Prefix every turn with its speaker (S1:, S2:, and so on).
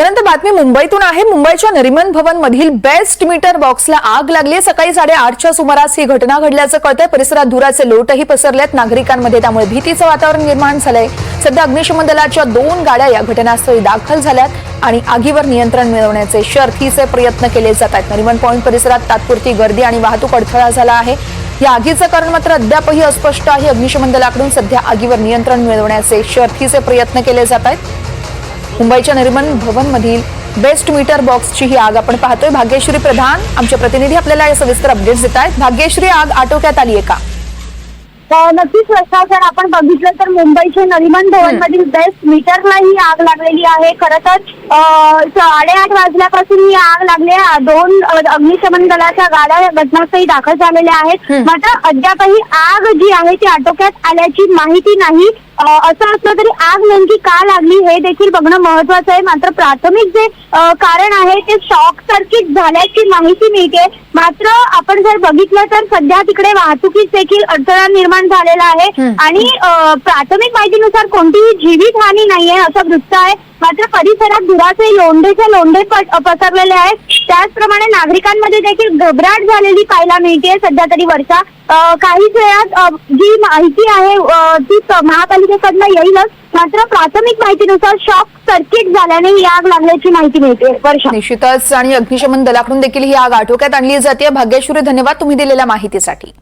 S1: त्यानंतर बातमी मुंबईतून आहे. मुंबईच्या नरिमन भवन मधील बेस्ट मीटर बॉक्सला आग लागली सकाळी साडेआठच्या सुमारास ही घटना घडल्याचं कळतंय. परिसरात धुराचे लोटही पसरलेत. नागरिकांमध्ये त्यामुळे भीतीचं वातावरण निर्माण झालंय. सध्या अग्निशमन दलाच्या दोन गाड्या या घटनास्थळी दाखल झाल्यात आणि आगीवर नियंत्रण मिळवण्याचे शर्थीचे प्रयत्न केले जात आहेत नरिमन पॉईंट परिसरात तात्पुरती गर्दी आणि वाहतूक अडथळा झाला आहे. या आगीचं कारण मात्र अद्यापही अस्पष्ट आहे. अग्निशमन दलाकडून सध्या आगीवर नियंत्रण मिळवण्याचे शर्थीचे प्रयत्न केले जात आहेत. मुंबईच्या नरिमन भवन मधील बेस्ट मीटर बॉक्सची ही आग आपण पाहतोय. भाग्यश्री प्रधान आमचे प्रतिनिधी आपल्याला या सविस्तर अपडेट्स देत आहेत. भाग्यश्री आग आटोक्यात आली आहे का
S2: नक्कीच प्रशासन आपण बघितलं तर मुंबईच्या नरिमन भवन मधील बेस्ट मीटरला ही आग लागलेली आहे. खरं तर साडेआठ वाजल्यापासून ही आग लागली आहे. दोन अ, अग्निशमन दलाच्या गाड्या घटनास्थळी दाखल झालेल्या आहेत.
S1: हं.
S2: मात्र अद्यापही आग जी आहे ती आटोक्यात आल्याची माहिती नाही. अ, असं असलं तरी आग नेमकी का लागली हे देखील बघणं महत्वाचं आहे. मात्र प्राथमिक जे अ, कारण आहे ते शॉक सर्किट झाल्याची माहिती मिळते. मात्र आपण जर बघितलं तर सध्या तिकडे वाहतुकीत देखील अडथळा निर्माण झालेला आहे.
S1: हं.
S2: आणि अ, प्राथमिक माहितीनुसार कोणतीही जीवितहानी नाहीये असं वृत्त आहे. मात्र परिसरात धुराचे लोंढेचे लोंढे पसरलेले आहेत. त्याचप्रमाणे नागरिकांमध्ये देखील घबराट झालेली पाहायला मिळते सध्या तरी वर्षा काही काहीच वेळात जी माहिती आहे ती महापालिकेकडनं येईलच. मात्र प्राथमिक माहितीनुसार शॉक सर्किट झाल्याने ही आग लागल्याची माहिती मिळते वर्षा.
S1: निश्चितच. आणि अग्निशमन दलाकडून देखील ही आग आटोक्यात आणली जाते. भाग्यश्री धन्यवाद तुम्ही दिलेल्या माहितीसाठी.